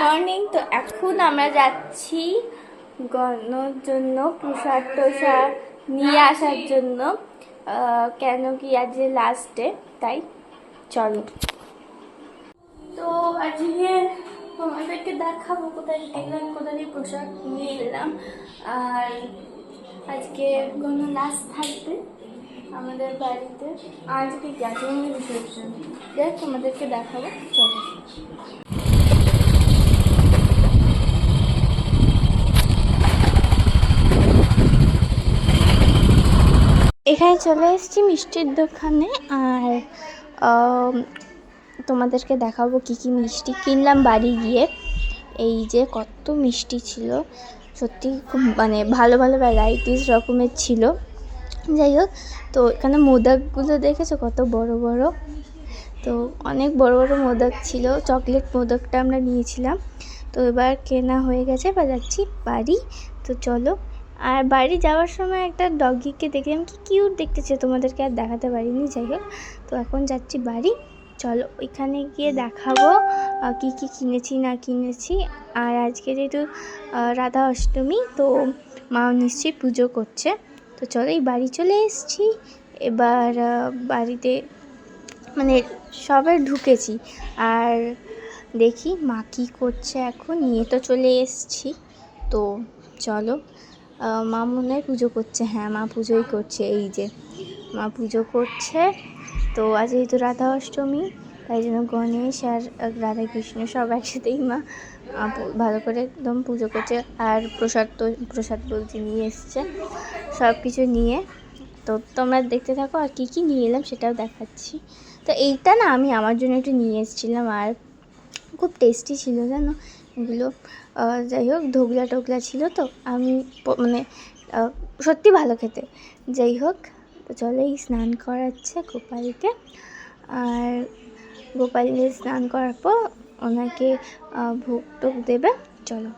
Morning. তো এখন আমরা যাচ্ছি গণর জন্য প্রসাদ টোসাদ নিয়ে আসার জন্য। কেন কি আজ লাস্ট ডে তাই চলো। তো আজকে তোমাদেরকে দেখাবো কোথায় গেলাম, কোথায় প্রসাদ নিয়ে এলাম। আর আজকে কোনো লাস্ট থাকবে আমাদের বাড়িতে। আজকে গ্যাসের রিসেপশন দেখ তোমাদেরকে দেখাবো, চলো। এখানে চলে এসেছি মিষ্টির দোকানে আর তোমাদেরকে দেখাবো কি কি মিষ্টি কিনলাম বাড়ি গিয়ে। এই যে কত মিষ্টি ছিল, সত্যি খুব মানে ভালো ভালো ভ্যারাইটিস রকমের ছিল। যাই হোক, তো এখানে মোদকগুলো দেখেছ কত বড় বড়? তো অনেক বড় বড় মোদক ছিল, চকলেট মোদকটা আমরা নিয়েছিলাম। তো এবার কেনা হয়ে গেছে, বা যাচ্ছি বাড়ি। তো চলো আর বাড়ি যাওয়ার সময় একটা ডগিকে দেখলাম, কি কিউট দেখতেছে তোমাদেরকে আর দেখাতে পারিনি, যাই হোক। তো এখন যাচ্ছি বাড়ি। চলো, ওইখানে গিয়ে দেখাবো কি কি কিনেছি, না কিনেছি। আর আজকে যেহেতু রাধা অষ্টমী, তো মা নিশ্চয়ই পুজো করছে। তো চলো, এই বাড়ি চলে এসেছি। এবার বাড়িতে মানে সবে ঢুকেছি। আর দেখি মা কী করছে এখন। নিয়ে তো চলে এসেছি। তো চলো মা মনে হয় পুজো করছে। হ্যাঁ মা পুজোই করছে। এই যে, মা পুজো করছে। তো আজ যেহেতু রাধা অষ্টমী, তাই জন্য গণেশ আর রাধা কৃষ্ণ সব একসাথেই মা ভালো করে একদম পুজো করছে। আর প্রসাদ তো, প্রসাদ বলতে নিয়ে এসছে। সব কিছু নিয়ে। তো তোমরা দেখতে থাকো আর কী কী নিয়ে এলাম সেটাও দেখাচ্ছি। তো এইটা না আমি আমার জন্য একটু নিয়ে এসেছিলাম আর খুব টেস্টি ছিল, জানো? এগুলো যাই হোক, ধোগলা টোগলা ছিল তো, আমি মানে সত্যি ভালো খেতে। যাই হোক চলো এই স্নান করাচ্ছে গোপালকে। আর গোপালকে স্নান করার পর ওনাকে ভোগ টোক দেবে, চলো।